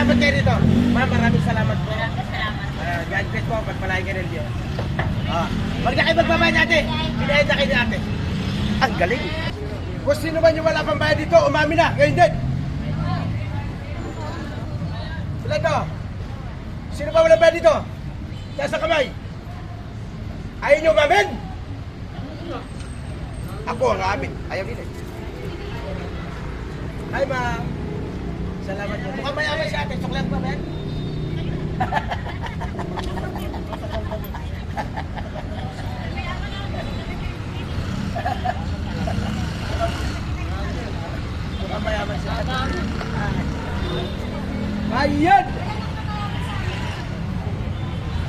Magpasalamat kayo dito. Ma'am, maraming salamat po. Salamat. Uh, God bless po. Pagpalain ka rin Diyos. Ah. Kayo magbabayad natin. Pinahid na kayo ni ate. Ang galing. Kung sino man yung wala pang bayad dito, umami na. Ngayon din. Sila to. Sino ba wala bayad dito? Taas ang kamay. Ayaw nyo umamin? Ako ang amin. Ayaw eh. Hi, ma'am. Salamat po. Mukhang mayaman si ate. Suklat pa, Ben? Mukhang mayaman si ate. Ayan!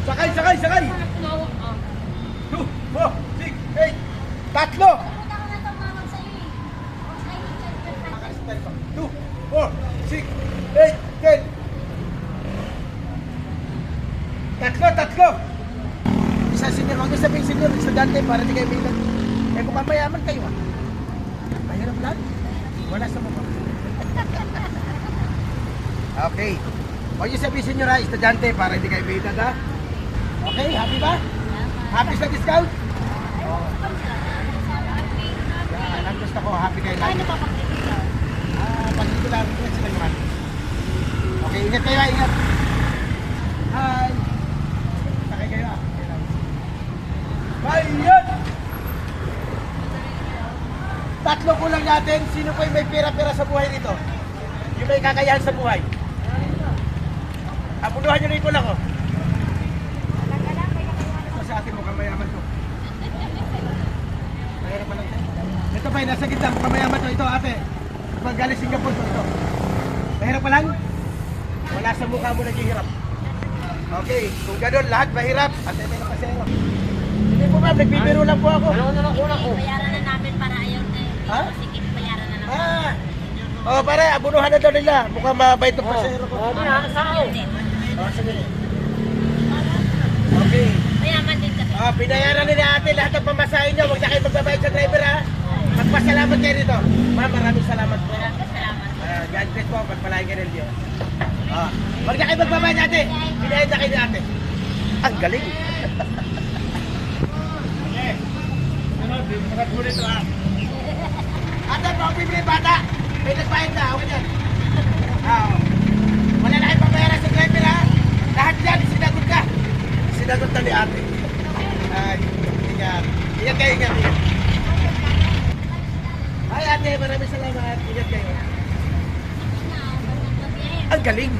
Sakay, sakay, sakay! Two, four, six, eight. Tatlo! Two, four, six, eight, ten. Tatlo, tatlo! Isa senior, huwag niyo sabihin senior, estudyante para di kayo bilang. Eh kung mapayaman kayo ah. Mahirap lang. Wala sa mukha. okay. Huwag niyo sabihin senior ha, estudyante para hindi kayo bilang ha. Okay, happy ba? Happy sa discount? Yan, ang gusto ko, happy kayo Ay, lagi. napapakita. Lang, ingat sila naman. Okay, ingat kayo, ingat. Hi! Sakay kayo ah. Bayan! Tatlo kulang natin. Sino po yung may pera-pera sa buhay dito? Yung may kakayahan sa buhay? Abuluhan nyo rin ko lang oh. Ito sa atin mukhang mayaman to. Mahirap pa lang. Ito pa, nasa gitna, mukhang mayaman to. Ito ate. Pag galing Singapore to ito. Mahirap pa lang? Wala sa mukha mo naghihirap. Okay, kung gano'n, lahat mahirap. Ate, may nakasero. Hindi po ma'am, nagbibiro lang po ako. Ano na lang kulang ko? Bayaran na namin para ayaw na. Ha? Sige, bayaran na namin. Ah! Oh, pare, abunuhan na daw nila. Mukhang mabait ng pasero ko. Oh, na, sao? Oh, sige. Okay. Mayaman din kasi. Oh, binayaran ni ate lahat ng pamasahin niyo. Huwag na kayo magbabayad sa driver ha. Magpasalamat kayo dito. Ma'am, maraming salamat po. Maraming salamat. Ah, God Pagpalain ka rin Diyos. Ah, huwag na kayo magbabayad ate. Binayad na kayo ate. Ang galing. Okay. Sunod mo nito ha. Ate, baka bibili bata. May nagbayad na. Okay yan. Ah, oh. Wala na kayong pabayaran sa driver ha. Lahat yan, sinagot ka. Sinagot na ni ate. Ay, ingat. Ingat kayo, ingat. Ay, ate, maraming salamat. Ingat kayo. Ang galing!